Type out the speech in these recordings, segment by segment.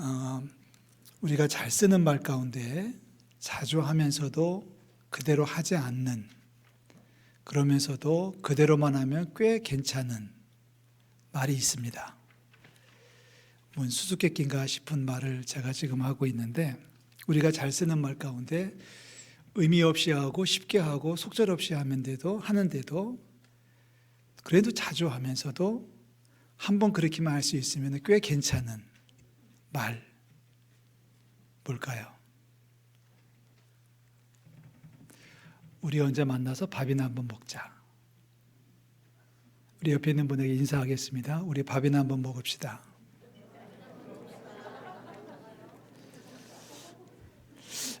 어, 우리가 잘 쓰는 말 가운데 자주 하면서도 그대로 하지 않는 그러면서도 그대로만 하면 꽤 괜찮은 말이 있습니다. 뭔 수수께끼인가 싶은 말을 제가 지금 하고 있는데 우리가 잘 쓰는 말 가운데 의미 없이 하고 쉽게 하고 속절 없이 하면데도 하는데도 그래도 자주 하면서도 한 번 그렇게만 할 수 있으면 꽤 괜찮은 말 뭘까요? 우리 언제 만나서 밥이나 한번 먹자. 우리 옆에 있는 분에게 인사하겠습니다. 우리 밥이나 한번 먹읍시다.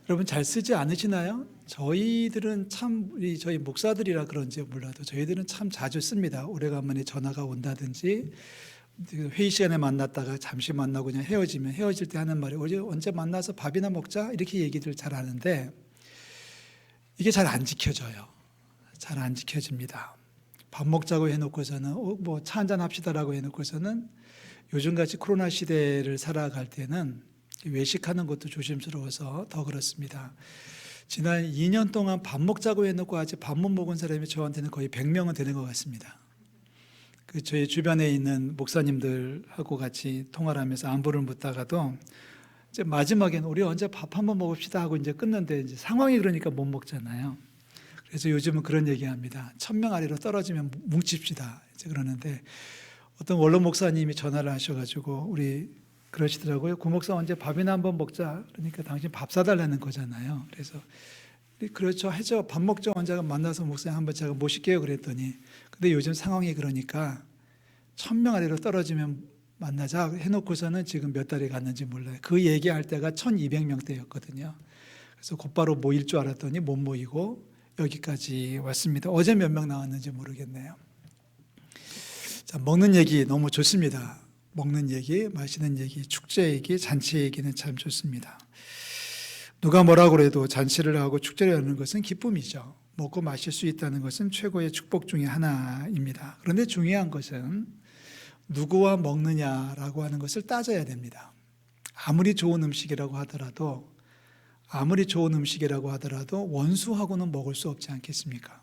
여러분 잘 쓰지 않으시나요? 저희들은 참 우리 저희 목사들이라 그런지 몰라도 저희들은 참 자주 씁니다. 오래간만에 전화가 온다든지 회의 시간에 만났다가 잠시 만나고 그냥 헤어지면 헤어질 때 하는 말이 언제 만나서 밥이나 먹자 이렇게 얘기들 잘 하는데 이게 잘 안 지켜져요. 잘 안 지켜집니다. 밥 먹자고 해놓고서는 어, 뭐차 한잔 합시다라고 해놓고서는 요즘같이 코로나 시대를 살아갈 때는 외식하는 것도 조심스러워서 더 그렇습니다. 지난 2년 동안 밥 먹자고 해놓고 아직 밥 못 먹은 사람이 저한테는 거의 100명은 되는 것 같습니다. 그 저희 주변에 있는 목사님들하고 같이 통화를 하면서 안부를 묻다가도 이제 마지막에는 우리 언제 밥 한번 먹읍시다 하고 이제 끊는데 이제 상황이 그러니까 못 먹잖아요. 그래서 요즘은 그런 얘기합니다. 천명 아래로 떨어지면 뭉칩시다. 이제 그러는데 어떤 원로 목사님이 전화를 하셔가지고 우리 그러시더라고요. 구 목사 언제 밥이나 한번 먹자. 그러니까 당신 밥 사달라는 거잖아요. 그래서 그렇죠. 해죠. 밥 먹죠. 언제가 만나서 목사님 한번 제가 모실게요. 그랬더니 근데 요즘 상황이 그러니까 천 명 아래로 떨어지면 만나자 해놓고서는 지금 몇 달이 갔는지 몰라요. 그 얘기할 때가 1200명대였거든요. 그래서 곧바로 모일 줄 알았더니 못 모이고 여기까지 왔습니다. 어제 몇 명 나왔는지 모르겠네요. 자, 먹는 얘기 너무 좋습니다. 먹는 얘기, 마시는 얘기, 축제 얘기, 잔치 얘기는 참 좋습니다. 누가 뭐라 그래도 잔치를 하고 축제를 하는 것은 기쁨이죠. 먹고 마실 수 있다는 것은 최고의 축복 중의 하나입니다. 그런데 중요한 것은 누구와 먹느냐라고 하는 것을 따져야 됩니다. 아무리 좋은 음식이라고 하더라도 아무리 좋은 음식이라고 하더라도 원수하고는 먹을 수 없지 않겠습니까?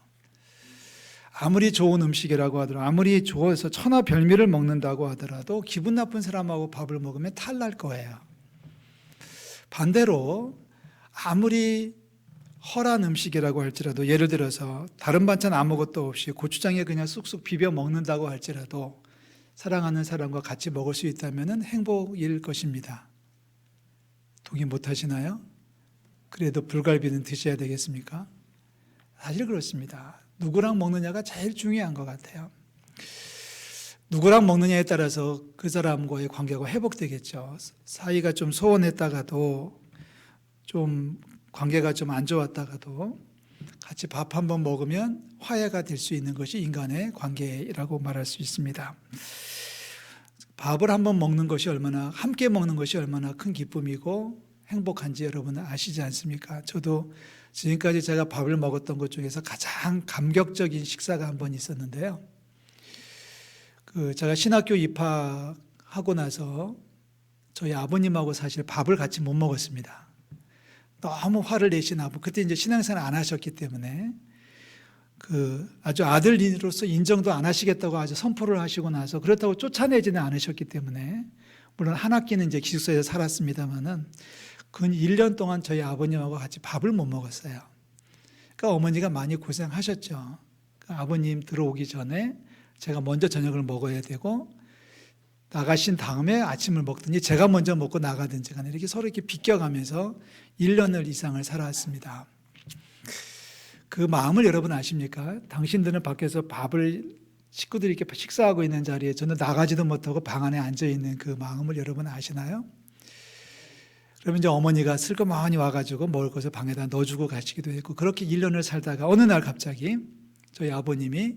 아무리 좋은 음식이라고 하더라도 아무리 좋아서 천하 별미를 먹는다고 하더라도 기분 나쁜 사람하고 밥을 먹으면 탈날 거예요. 반대로 아무리 허란 음식이라고 할지라도 예를 들어서 다른 반찬 아무것도 없이 고추장에 그냥 쑥쑥 비벼 먹는다고 할지라도 사랑하는 사람과 같이 먹을 수 있다면 행복일 것입니다. 동의 못 하시나요? 그래도 불갈비는 드셔야 되겠습니까? 사실 그렇습니다. 누구랑 먹느냐가 제일 중요한 것 같아요. 누구랑 먹느냐에 따라서 그 사람과의 관계가 회복되겠죠. 사이가 좀 소원했다가도 좀 관계가 좀 안 좋았다가도 같이 밥 한번 먹으면 화해가 될 수 있는 것이 인간의 관계라고 말할 수 있습니다. 밥을 한번 먹는 것이 얼마나 함께 먹는 것이 얼마나 큰 기쁨이고 행복한지 여러분 아시지 않습니까? 저도 지금까지 제가 밥을 먹었던 것 중에서 가장 감격적인 식사가 한 번 있었는데요. 그 제가 신학교 입학하고 나서 저희 아버님하고 사실 밥을 같이 못 먹었습니다. 너무 화를 내신 아버 그때 이제 신앙생활 안 하셨기 때문에 그 아주 아들로서 인정도 안 하시겠다고 아주 선포를 하시고 나서 그렇다고 쫓아내지는 않으셨기 때문에 물론 한 학기는 이제 기숙사에서 살았습니다만은 근 1년 동안 저희 아버님하고 같이 밥을 못 먹었어요. 그러니까 어머니가 많이 고생하셨죠. 그러니까 아버님 들어오기 전에 제가 먼저 저녁을 먹어야 되고 나가신 다음에 아침을 먹더니 제가 먼저 먹고 나가든지 간에 이렇게 서로 이렇게 비껴가면서 1년을 이상을 살아왔습니다. 그 마음을 여러분 아십니까? 당신들은 밖에서 밥을 식구들이 이렇게 식사하고 있는 자리에 저는 나가지도 못하고 방 안에 앉아 있는 그 마음을 여러분 아시나요? 그러면 이제 어머니가 슬그머니 와가지고 먹을 것을 방에다 넣어주고 가시기도 했고 그렇게 1년을 살다가 어느 날 갑자기 저희 아버님이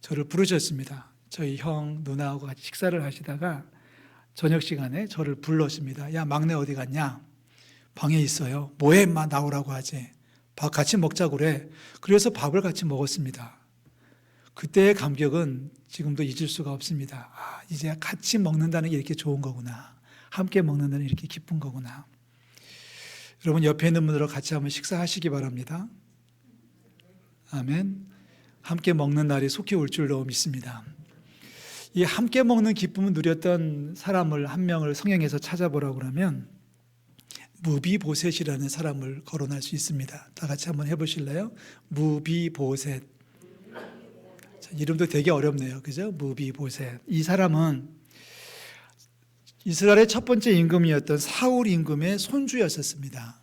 저를 부르셨습니다. 저희 형 누나하고 같이 식사를 하시다가 저녁 시간에 저를 불렀습니다. 야 막내 어디 갔냐? 방에 있어요. 뭐해 임마 나오라고 하지. 밥 같이 먹자 그래. 그래서 밥을 같이 먹었습니다. 그때의 감격은 지금도 잊을 수가 없습니다. 아, 이제 같이 먹는다는 게 이렇게 좋은 거구나. 함께 먹는 날은 이렇게 기쁜 거구나. 여러분 옆에 있는 분들과 같이 한번 식사하시기 바랍니다. 아멘. 함께 먹는 날이 속히 올 줄로 믿습니다. 이 함께 먹는 기쁨을 누렸던 사람을 한 명을 성경에서 찾아보라고 그러면 무비보셋이라는 사람을 거론할 수 있습니다. 다 같이 한번 해보실래요? 무비보셋. 자, 이름도 되게 어렵네요. 그죠? 무비보셋. 이 사람은 이스라엘의 첫 번째 임금이었던 사울 임금의 손주였었습니다.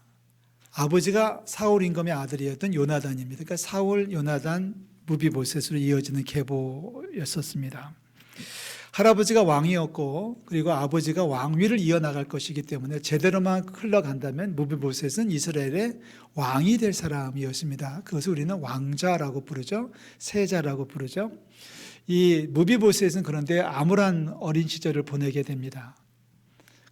아버지가 사울 임금의 아들이었던 요나단입니다. 그러니까 사울, 요나단, 무비보셋으로 이어지는 계보였었습니다. 할아버지가 왕이었고 그리고 아버지가 왕위를 이어나갈 것이기 때문에 제대로만 흘러간다면 무비보셋은 이스라엘의 왕이 될 사람이었습니다. 그것을 우리는 왕자라고 부르죠. 세자라고 부르죠. 이 무비보셋은 그런데 암울한 어린 시절을 보내게 됩니다.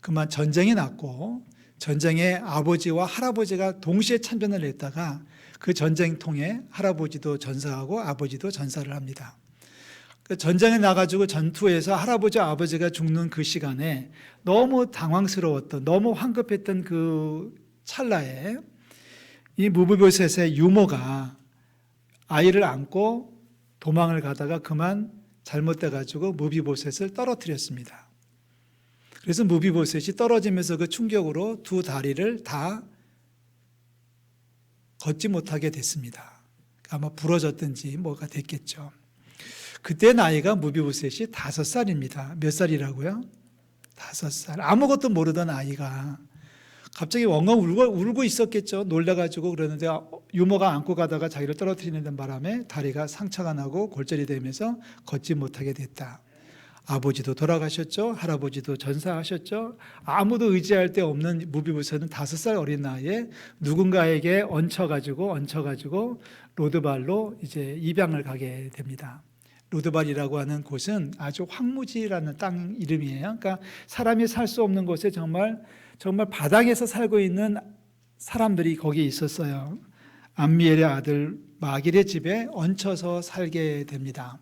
그만 전쟁이 났고 전쟁에 아버지와 할아버지가 동시에 참전을 했다가 그 전쟁 통해 할아버지도 전사하고 아버지도 전사를 합니다. 그 전장에 나가지고 전투에서 할아버지 아버지가 죽는 그 시간에 너무 당황스러웠던 너무 황급했던 그 찰나에 이 무비보셋의 유모가 아이를 안고 도망을 가다가 그만 잘못돼 가지고 무비보셋을 떨어뜨렸습니다. 그래서 무비보셋이 떨어지면서 그 충격으로 두 다리를 다 걷지 못하게 됐습니다. 아마 부러졌든지 뭐가 됐겠죠. 그때 나이가 무비보셋이 다섯 살입니다. 몇 살이라고요? 다섯 살. 아무것도 모르던 아이가 갑자기 엉엉 울고, 울고 있었겠죠. 놀라가지고 그러는데 유모가 안고 가다가 자기를 떨어뜨리는 바람에 다리가 상처가 나고 골절이 되면서 걷지 못하게 됐다. 아버지도 돌아가셨죠. 할아버지도 전사하셨죠. 아무도 의지할 데 없는 무비보셋은 다섯 살 어린 나이에 누군가에게 얹혀가지고 얹혀가지고 로드발로 이제 입양을 가게 됩니다. 로드발이라고 하는 곳은 아주 황무지라는 땅 이름이에요. 그러니까 사람이 살 수 없는 곳에 정말 정말 바닥에서 살고 있는 사람들이 거기에 있었어요. 암미엘의 아들 마길의 집에 얹혀서 살게 됩니다.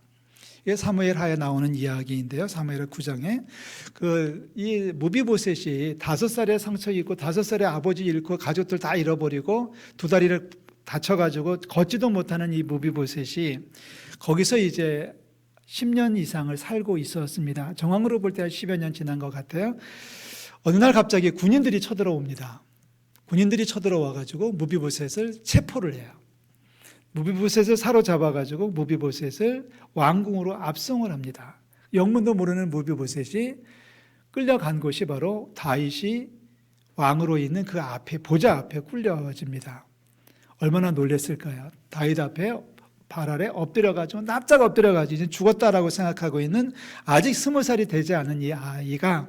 이게 사무엘 하에 나오는 이야기인데요. 사무엘 9장에 그 이 무비보셋이 다섯 살에 상처 입고 다섯 살에 아버지 잃고 가족들 다 잃어버리고 두 다리를 다쳐가지고 걷지도 못하는 이 무비보셋이 거기서 이제 10년 이상을 살고 있었습니다. 정황으로 볼 때 10여 년 지난 것 같아요. 어느 날 갑자기 군인들이 쳐들어옵니다. 군인들이 쳐들어와 가지고 무비보셋을 체포를 해요. 무비보셋을 사로잡아 가지고 무비보셋을 왕궁으로 압송을 합니다. 영문도 모르는 무비보셋이 끌려간 곳이 바로 다윗이 왕으로 있는 그 앞에 보좌 앞에 굴려집니다. 얼마나 놀랬을까요? 다윗 앞에 발 아래 엎드려가지고 납작 엎드려가지고 이제 죽었다라고 생각하고 있는 아직 스무 살이 되지 않은 이 아이가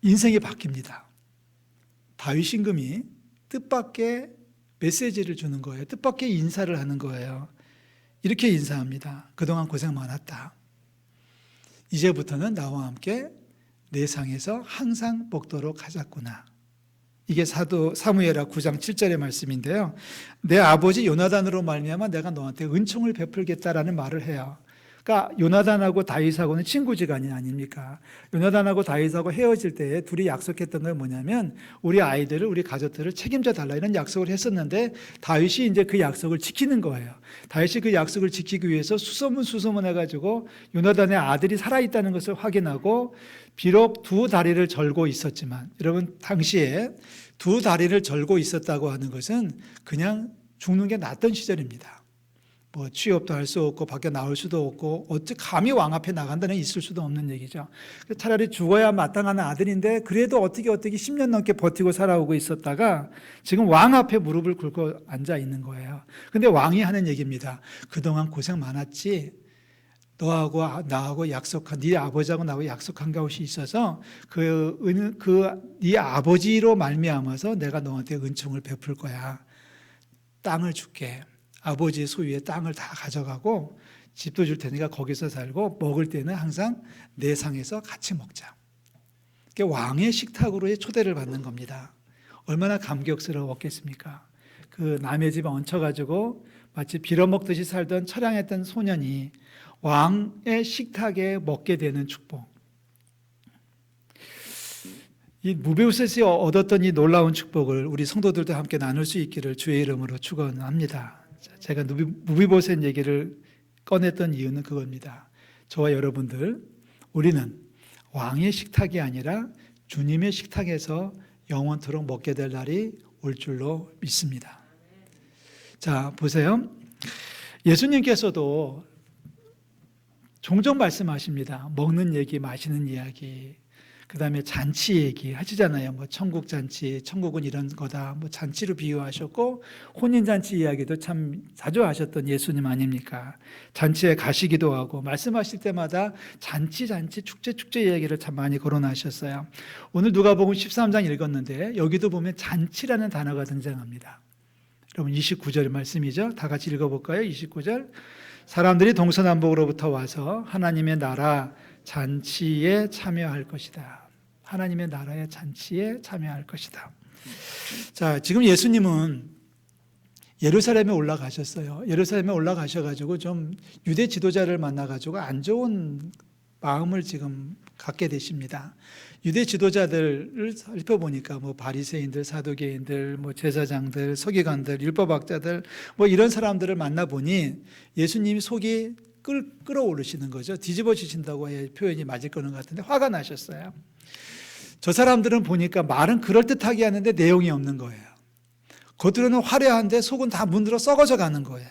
인생이 바뀝니다. 다윗 임금이 뜻밖의 메시지를 주는 거예요. 뜻밖의 인사를 하는 거예요. 이렇게 인사합니다. 그동안 고생 많았다. 이제부터는 나와 함께 내 상에서 항상 먹도록 하자꾸나. 이게 사도 사무엘하 9장 7절의 말씀인데요. 내 아버지 요나단으로 말미암아 내가 너한테 은총을 베풀겠다라는 말을 해요. 그러니까 요나단하고 다윗하고는 친구지간이 아닙니까? 요나단하고 다윗하고 헤어질 때 둘이 약속했던 건 뭐냐면 우리 아이들을 우리 가족들을 책임져 달라 이런 약속을 했었는데 다윗이 이제 그 약속을 지키는 거예요. 다윗이 그 약속을 지키기 위해서 수소문 수소문 해가지고 요나단의 아들이 살아 있다는 것을 확인하고 비록 두 다리를 절고 있었지만 여러분 당시에 두 다리를 절고 있었다고 하는 것은 그냥 죽는 게 낫던 시절입니다. 뭐 취업도 할 수 없고 밖에 나올 수도 없고 어찌 감히 왕 앞에 나간다는 있을 수도 없는 얘기죠. 차라리 죽어야 마땅한 아들인데 그래도 어떻게 어떻게 10년 넘게 버티고 살아오고 있었다가 지금 왕 앞에 무릎을 꿇고 앉아 있는 거예요. 근데 왕이 하는 얘기입니다. 그동안 고생 많았지. 너하고 나하고 약속한 네 아버지하고 나하고 약속한 것이 있어서 그그네 아버지로 말미암아서 내가 너한테 은총을 베풀 거야. 땅을 줄게. 아버지의 소유의 땅을 다 가져가고 집도 줄 테니까 거기서 살고 먹을 때는 항상 내 상에서 같이 먹자. 왕의 식탁으로의 초대를 받는 겁니다. 얼마나 감격스러웠겠습니까? 그 남의 집에 얹혀가지고 마치 빌어먹듯이 살던 처량했던 소년이 왕의 식탁에 먹게 되는 축복. 이 무베우셋이 얻었던 이 놀라운 축복을 우리 성도들도 함께 나눌 수 있기를 주의 이름으로 축원합니다. 자, 제가 무비- 무비보셋 얘기를 꺼냈던 이유는 그겁니다. 저와 여러분들 우리는 왕의 식탁이 아니라 주님의 식탁에서 영원토록 먹게 될 날이 올 줄로 믿습니다. 자, 보세요. 예수님께서도 종종 말씀하십니다. 먹는 얘기, 마시는 이야기, 그 다음에 잔치 얘기 하시잖아요. 뭐 천국 잔치, 천국은 이런 거다. 뭐 잔치로 비유하셨고 혼인 잔치 이야기도 참 자주 하셨던 예수님 아닙니까? 잔치에 가시기도 하고 말씀하실 때마다 잔치 잔치 축제 축제 이야기를 참 많이 거론하셨어요. 오늘 누가복음 13장 읽었는데 여기도 보면 잔치라는 단어가 등장합니다. 여러분 29절 말씀이죠. 다 같이 읽어볼까요? 29절. 사람들이 동서남북으로부터 와서 하나님의 나라 잔치에 참여할 것이다. 하나님의 나라의 잔치에 참여할 것이다. 자, 지금 예수님은 예루살렘에 올라가셨어요. 예루살렘에 올라가셔가지고 좀 유대 지도자를 만나가지고 안 좋은 마음을 지금 갖게 되십니다. 유대 지도자들을 살펴보니까 뭐 바리새인들, 사두개인들, 뭐 제사장들, 서기관들, 율법학자들 뭐 이런 사람들을 만나 보니 예수님이 속이 끌, 끌어오르시는 거죠. 뒤집어지신다고 표현이 맞을 거는 같은데 화가 나셨어요. 저 사람들은 보니까 말은 그럴듯하게 하는데 내용이 없는 거예요. 겉으로는 화려한데 속은 다 문드러 썩어져 가는 거예요.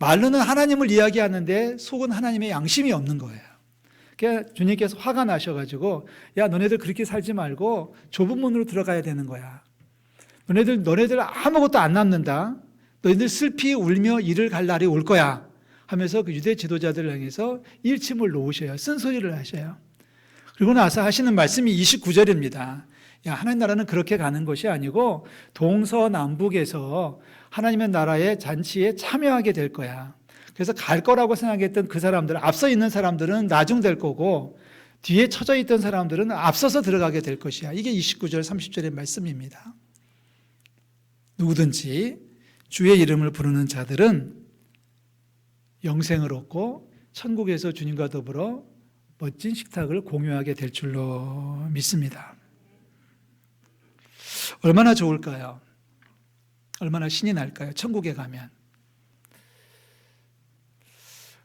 말로는 하나님을 이야기하는데 속은 하나님의 양심이 없는 거예요. 그러니까 주님께서 화가 나셔가지고 야 너네들 그렇게 살지 말고 좁은 문으로 들어가야 되는 거야. 너네들 너네들 아무것도 안 남는다. 너희들 슬피 울며 이를 갈 날이 올 거야. 하면서 그 유대 지도자들을 향해서 일침을 놓으셔요. 쓴소리를 하셔요. 그리고 나서 하시는 말씀이 29절입니다. 야, 하나님 나라는 그렇게 가는 것이 아니고 동서남북에서 하나님의 나라의 잔치에 참여하게 될 거야. 그래서 갈 거라고 생각했던 그 사람들, 앞서 있는 사람들은 나중 될 거고 뒤에 처져 있던 사람들은 앞서서 들어가게 될 것이야. 이게 29절, 30절의 말씀입니다. 누구든지 주의 이름을 부르는 자들은 영생을 얻고 천국에서 주님과 더불어 멋진 식탁을 공유하게 될 줄로 믿습니다. 얼마나 좋을까요? 얼마나 신이 날까요? 천국에 가면.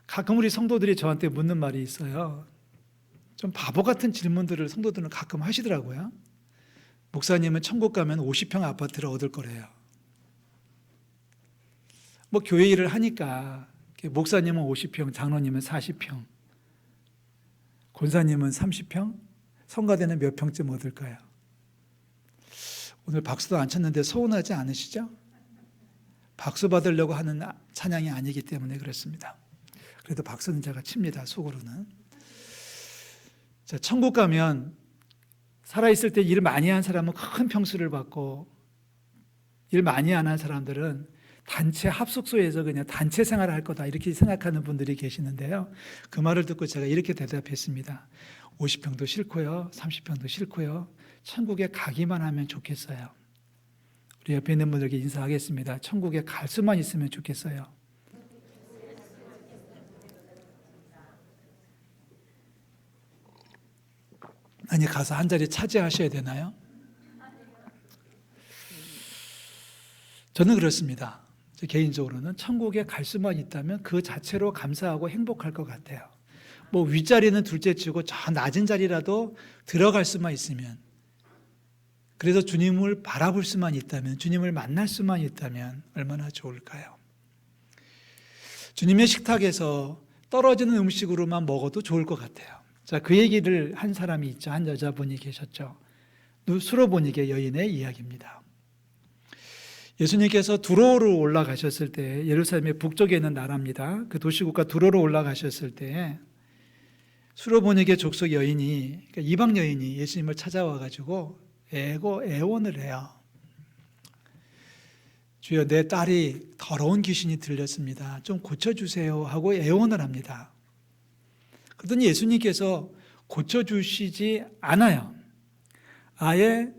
가끔 우리 성도들이 저한테 묻는 말이 있어요. 좀 바보 같은 질문들을 성도들은 가끔 하시더라고요. 목사님은 천국 가면 50평 아파트를 얻을 거래요. 뭐 교회 일을 하니까 목사님은 50평, 장로님은 40평, 권사님은 30평, 성가대는 몇 평쯤 얻을까요? 오늘 박수도 안 쳤는데 서운하지 않으시죠? 박수 받으려고 하는 찬양이 아니기 때문에 그렇습니다. 그래도 박수는 제가 칩니다, 속으로는. 자, 천국 가면 살아있을 때 일 많이 한 사람은 큰 평수를 받고 일 많이 안 한 사람들은 단체 합숙소에서 그냥 단체 생활을 할 거다 이렇게 생각하는 분들이 계시는데요. 그 말을 듣고 제가 이렇게 대답했습니다. 50평도 싫고요. 30평도 싫고요. 천국에 가기만 하면 좋겠어요. 우리 옆에 있는 분들에게 인사하겠습니다. 천국에 갈 수만 있으면 좋겠어요. 아니 가서 한 자리 차지하셔야 되나요? 저는 그렇습니다. 저 개인적으로는 천국에 갈 수만 있다면 그 자체로 감사하고 행복할 것 같아요. 뭐 윗자리는 둘째치고 저 낮은 자리라도 들어갈 수만 있으면 그래서 주님을 바라볼 수만 있다면 주님을 만날 수만 있다면 얼마나 좋을까요? 주님의 식탁에서 떨어지는 음식으로만 먹어도 좋을 것 같아요. 자, 그 얘기를 한 사람이 있죠. 한 여자분이 계셨죠. 수로보니게 여인의 이야기입니다. 예수님께서 두로로 올라가셨을 때 예루살렘의 북쪽에 있는 나라입니다. 그 도시국가 두로로 올라가셨을 때 수로보니게 족속 여인이 그러니까 이방 여인이 예수님을 찾아와 가지고 애고 애원을 해요. 주여 내 딸이 더러운 귀신이 들렸습니다. 좀 고쳐 주세요 하고 애원을 합니다. 그러더니 예수님께서 고쳐 주시지 않아요. 아예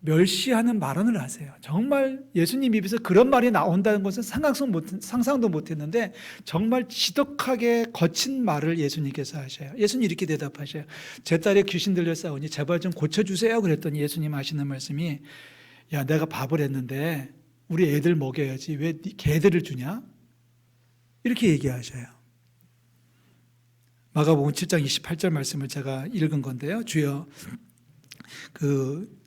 멸시하는 발언을 하세요. 정말 예수님 입에서 그런 말이 나온다는 것은 상상도 못, 못했는데 정말 지독하게 거친 말을 예수님께서 하셔요. 예수님 이렇게 대답하셔요. 제 딸의 귀신 들려 싸우니 제발 좀 고쳐주세요. 그랬더니 예수님 하시는 말씀이 야 내가 밥을 했는데 우리 애들 먹여야지 왜네 개들을 주냐? 이렇게 얘기하셔요. 마가복음 7장 28절 말씀을 제가 읽은 건데요. 주여 그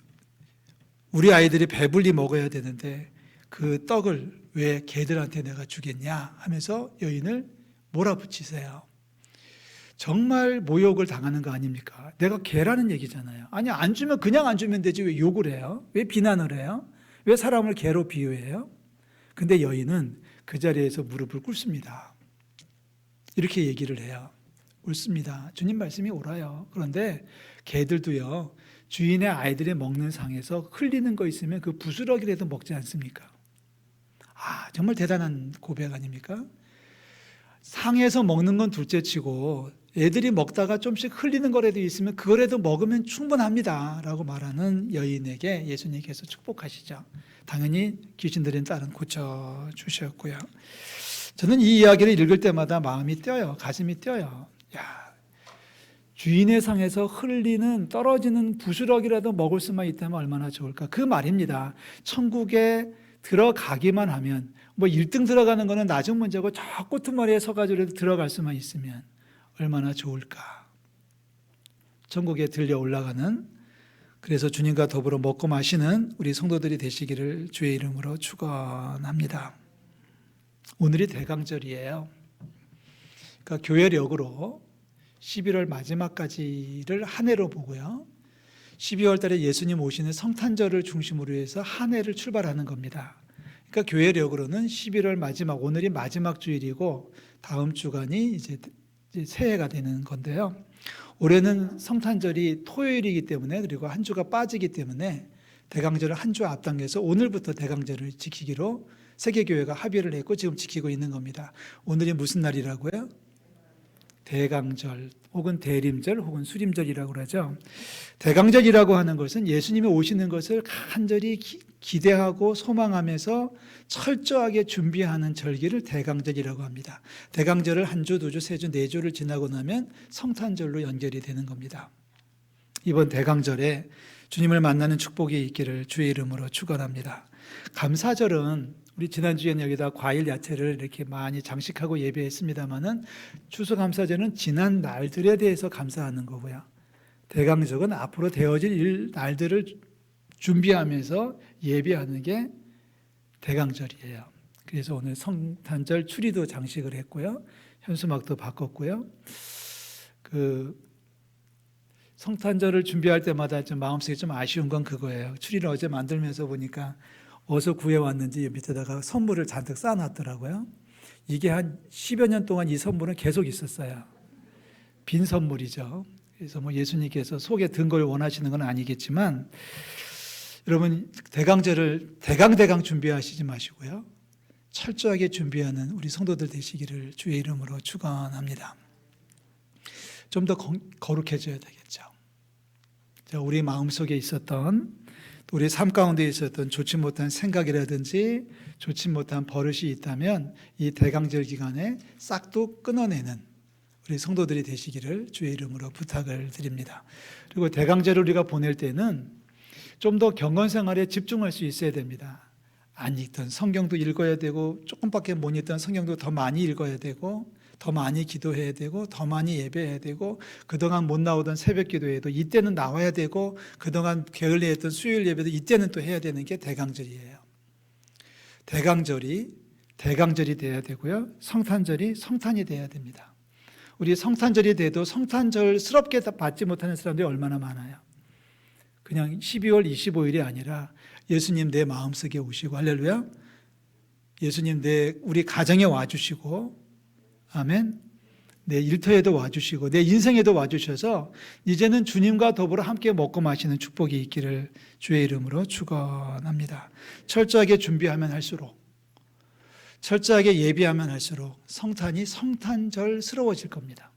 우리 아이들이 배불리 먹어야 되는데 그 떡을 왜 개들한테 내가 주겠냐 하면서 여인을 몰아붙이세요. 정말 모욕을 당하는 거 아닙니까? 내가 개라는 얘기잖아요. 아니 안 주면 그냥 안 주면 되지 왜 욕을 해요? 왜 비난을 해요? 왜 사람을 개로 비유해요? 근데 여인은 그 자리에서 무릎을 꿇습니다. 이렇게 얘기를 해요. 옳습니다. 주님 말씀이 옳아요. 그런데 개들도요, 주인의 아이들이 먹는 상에서 흘리는 거 있으면 그 부스러기라도 먹지 않습니까? 아, 정말 대단한 고백 아닙니까? 상에서 먹는 건 둘째 치고 애들이 먹다가 좀씩 흘리는 거라도 있으면 그거라도 먹으면 충분합니다. 라고 말하는 여인에게 예수님께서 축복하시죠. 당연히 귀신 들린 딸은 고쳐주셨고요. 저는 이 이야기를 읽을 때마다 마음이 뛰어요. 가슴이 뛰어요. 야, 주인의 상에서 흘리는 떨어지는 부스러기라도 먹을 수만 있다면 얼마나 좋을까. 그 말입니다. 천국에 들어가기만 하면 뭐 1등 들어가는 거는 낮은 문제고 저 꼬투머리에 서가지고 들어갈 수만 있으면 얼마나 좋을까. 천국에 들려 올라가는 그래서 주님과 더불어 먹고 마시는 우리 성도들이 되시기를 주의 이름으로 축원합니다. 오늘이 대강절이에요. 그러니까 교회력으로 11월 마지막까지를 한 해로 보고요. 12월 달에 예수님 오시는 성탄절을 중심으로 해서 한 해를 출발하는 겁니다. 그러니까 교회력으로는 11월 마지막 오늘이 마지막 주일이고 다음 주간이 이제 새해가 되는 건데요. 올해는 성탄절이 토요일이기 때문에 그리고 한 주가 빠지기 때문에 대강절을 한 주 앞당겨서 오늘부터 대강절을 지키기로 세계교회가 합의를 했고 지금 지키고 있는 겁니다. 오늘이 무슨 날이라고요? 대강절 혹은 대림절 혹은 수림절이라고 그러죠. 대강절이라고 하는 것은 예수님이 오시는 것을 간절히 기, 대하고 소망하면서 철저하게 준비하는 절기를 대강절이라고 합니다. 대강절을 한 주, 두 주, 세 주, 네 주를 지나고 나면 성탄절로 연결이 되는 겁니다. 이번 대강절에 주님을 만나는 축복이 있기를 주의 이름으로 축원합니다. 감사절은 우리 지난주에는 여기다 과일 야채를 이렇게 많이 장식하고 예배했습니다마는 추수감사절은 지난 날들에 대해서 감사하는 거고요. 대강적은 앞으로 되어질 일 날들을 준비하면서 예배하는 게 대강절이에요. 그래서 오늘 성탄절 추리도 장식을 했고요. 현수막도 바꿨고요. 그 성탄절을 준비할 때마다 좀 마음속에 좀 아쉬운 건 그거예요. 추리를 어제 만들면서 보니까 어디서 구해왔는지 밑에다가 선물을 잔뜩 쌓아놨더라고요. 이게 한 10여 년 동안 이 선물은 계속 있었어요. 빈 선물이죠. 그래서 뭐 예수님께서 속에 든 걸 원하시는 건 아니겠지만 여러분 대강제를 대강대강 준비하시지 마시고요. 철저하게 준비하는 우리 성도들 되시기를 주의 이름으로 축원합니다. 좀 더 거룩해져야 되겠죠. 우리 마음속에 있었던 우리 삶 가운데 있었던 좋지 못한 생각이라든지 좋지 못한 버릇이 있다면 이 대강절 기간에 싹도 끊어내는 우리 성도들이 되시기를 주의 이름으로 부탁을 드립니다. 그리고 대강절을 우리가 보낼 때는 좀 더 경건 생활에 집중할 수 있어야 됩니다. 안 읽던 성경도 읽어야 되고 조금밖에 못 읽던 성경도 더 많이 읽어야 되고 더 많이 기도해야 되고 더 많이 예배해야 되고 그동안 못 나오던 새벽 기도에도 이때는 나와야 되고 그동안 게을리 했던 수요일 예배도 이때는 또 해야 되는 게 대강절이에요. 대강절이 대강절이 돼야 되고요. 성탄절이 성탄이 돼야 됩니다. 우리 성탄절이 돼도 성탄절스럽게 받지 못하는 사람들이 얼마나 많아요. 그냥 12월 25일이 아니라 예수님 내 마음속에 오시고 할렐루야. 예수님 내 우리 가정에 와 주시고 아멘. 내 일터에도 와주시고 내 인생에도 와주셔서 이제는 주님과 더불어 함께 먹고 마시는 축복이 있기를 주의 이름으로 축원합니다. 철저하게 준비하면 할수록 철저하게 예비하면 할수록 성탄이 성탄절스러워질 겁니다.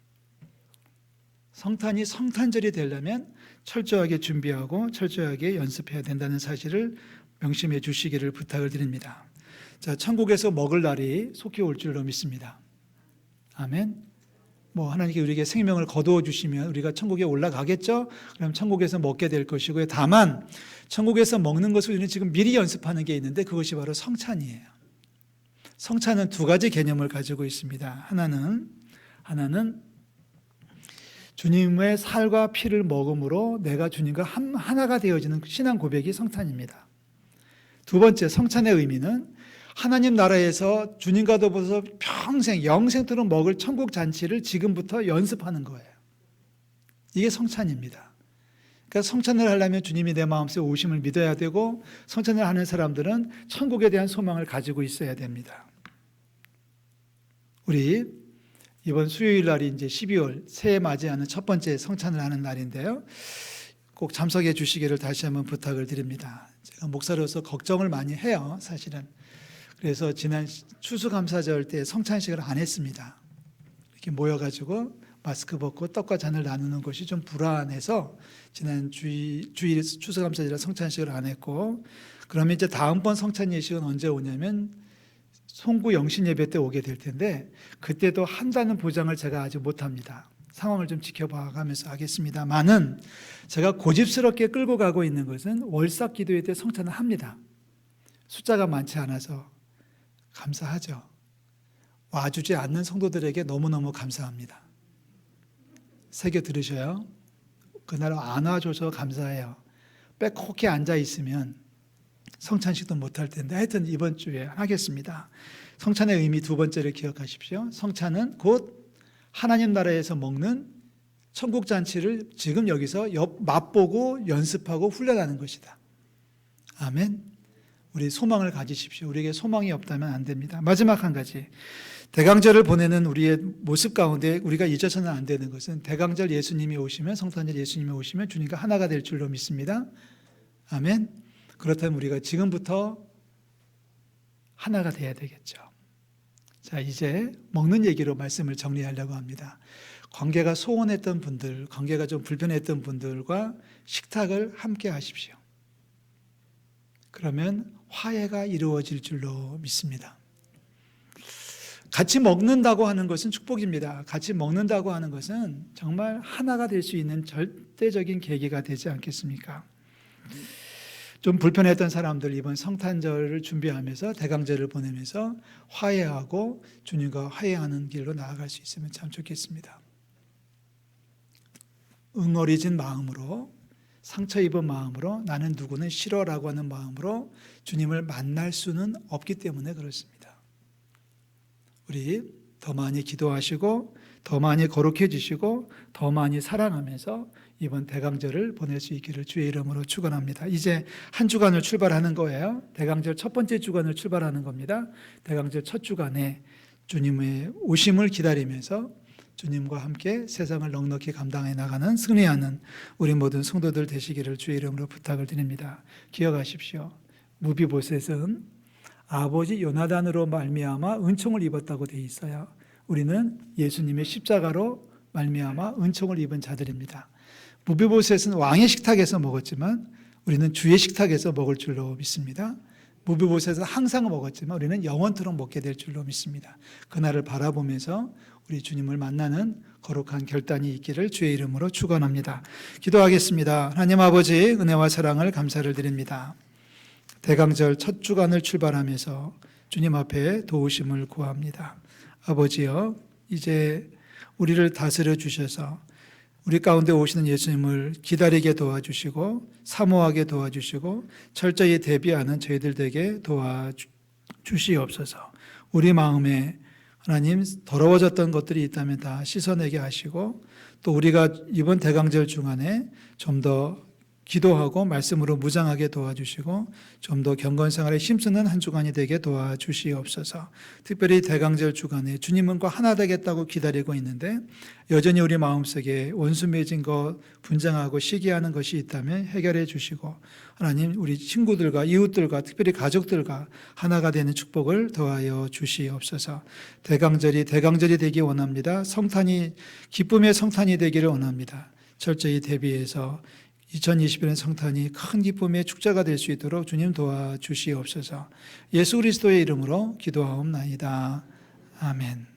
성탄이 성탄절이 되려면 철저하게 준비하고 철저하게 연습해야 된다는 사실을 명심해 주시기를 부탁을 드립니다. 자, 천국에서 먹을 날이 속히 올 줄로 믿습니다. 아멘. 뭐 하나님께 우리에게 생명을 거두어 주시면 우리가 천국에 올라가겠죠? 그럼 천국에서 먹게 될 것이고요. 다만 천국에서 먹는 것을 우리는 지금 미리 연습하는 게 있는데 그것이 바로 성찬이에요. 성찬은 두 가지 개념을 가지고 있습니다. 하나는 하나는 주님의 살과 피를 먹음으로 내가 주님과 한, 하나가 되어지는 신앙 고백이 성찬입니다. 두 번째 성찬의 의미는 하나님 나라에서 주님과 더불어서 평생 영생토록 먹을 천국 잔치를 지금부터 연습하는 거예요. 이게 성찬입니다. 그러니까 성찬을 하려면 주님이 내 마음속에 오심을 믿어야 되고 성찬을 하는 사람들은 천국에 대한 소망을 가지고 있어야 됩니다. 우리 이번 수요일 날이 이제 12월 새해 맞이하는 첫 번째 성찬을 하는 날인데요. 꼭 참석해 주시기를 다시 한번 부탁을 드립니다. 제가 목사로서 걱정을 많이 해요, 사실은. 그래서 지난 추수감사절 때 성찬식을 안 했습니다. 이렇게 모여가지고 마스크 벗고 떡과 잔을 나누는 것이 좀 불안해서 지난 주일, 주일 추수감사절에 성찬식을 안 했고 그러면 이제 다음번 성찬 예식은 언제 오냐면 송구 영신 예배 때 오게 될 텐데 그때도 한다는 보장을 제가 아직 못합니다. 상황을 좀 지켜봐가면서 하겠습니다만은 제가 고집스럽게 끌고 가고 있는 것은 월삭 기도회 때 성찬을 합니다. 숫자가 많지 않아서 감사하죠. 와주지 않는 성도들에게 너무너무 감사합니다. 새겨 들으셔요. 그날 안 와줘서 감사해요. 빼곡히 앉아 있으면 성찬식도 못할 텐데 하여튼 이번 주에 하겠습니다. 성찬의 의미 두 번째를 기억하십시오. 성찬은 곧 하나님 나라에서 먹는 천국 잔치를 지금 여기서 옆 맛보고 연습하고 훈련하는 것이다. 아멘. 우리 소망을 가지십시오. 우리에게 소망이 없다면 안 됩니다. 마지막 한 가지. 대강절을 보내는 우리의 모습 가운데 우리가 잊어서는 안 되는 것은 대강절 예수님이 오시면 성탄절 예수님이 오시면 주님과 하나가 될 줄로 믿습니다. 아멘. 그렇다면 우리가 지금부터 하나가 돼야 되겠죠. 자, 이제 먹는 얘기로 말씀을 정리하려고 합니다. 관계가 소원했던 분들, 관계가 좀 불편했던 분들과 식탁을 함께 하십시오. 그러면 화해가 이루어질 줄로 믿습니다. 같이 먹는다고 하는 것은 축복입니다. 같이 먹는다고 하는 것은 정말 하나가 될 수 있는 절대적인 계기가 되지 않겠습니까? 좀 불편했던 사람들 이번 성탄절을 준비하면서 대강절을 보내면서 화해하고 주님과 화해하는 길로 나아갈 수 있으면 참 좋겠습니다. 응어리진 마음으로 상처 입은 마음으로 나는 누구는 싫어라고 하는 마음으로 주님을 만날 수는 없기 때문에 그렇습니다. 우리 더 많이 기도하시고 더 많이 거룩해지시고 더 많이 사랑하면서 이번 대강절을 보낼 수 있기를 주의 이름으로 축원합니다. 이제 한 주간을 출발하는 거예요. 대강절 첫 번째 주간을 출발하는 겁니다. 대강절 첫 주간에 주님의 오심을 기다리면서 주님과 함께 세상을 넉넉히 감당해 나가는 승리하는 우리 모든 성도들 되시기를 주의 이름으로 부탁을 드립니다. 기억하십시오. 무비보셋은 아버지 요나단으로 말미암아 은총을 입었다고 되어 있어요. 우리는 예수님의 십자가로 말미암아 은총을 입은 자들입니다. 무비보셋은 왕의 식탁에서 먹었지만 우리는 주의 식탁에서 먹을 줄로 믿습니다. 무비보셋은 항상 먹었지만 우리는 영원토록 먹게 될 줄로 믿습니다. 그날을 바라보면서 우리 주님을 만나는 거룩한 결단이 있기를 주의 이름으로 축원합니다. 기도하겠습니다. 하나님 아버지 은혜와 사랑을 감사를 드립니다. 대강절 첫 주간을 출발하면서 주님 앞에 도우심을 구합니다. 아버지여 이제 우리를 다스려 주셔서 우리 가운데 오시는 예수님을 기다리게 도와주시고 사모하게 도와주시고 철저히 대비하는 저희들에게 도와주시옵소서. 우리 마음에 하나님 더러워졌던 것들이 있다면 다 씻어내게 하시고 또 우리가 이번 대강절 중간에 좀더 기도하고 말씀으로 무장하게 도와주시고 좀 더 경건 생활에 힘쓰는 한 주간이 되게 도와주시옵소서. 특별히 대강절 주간에 주님은과 하나 되겠다고 기다리고 있는데 여전히 우리 마음속에 원수 맺은 것 분장하고 시기하는 것이 있다면 해결해 주시고 하나님 우리 친구들과 이웃들과 특별히 가족들과 하나가 되는 축복을 더하여 주시옵소서. 대강절이 대강절이 되기 원합니다. 성탄이 기쁨의 성탄이 되기를 원합니다. 철저히 대비해서 2021년 성탄이 큰 기쁨의 축제가 될 수 있도록 주님 도와주시옵소서. 예수 그리스도의 이름으로 기도하옵나이다. 아멘.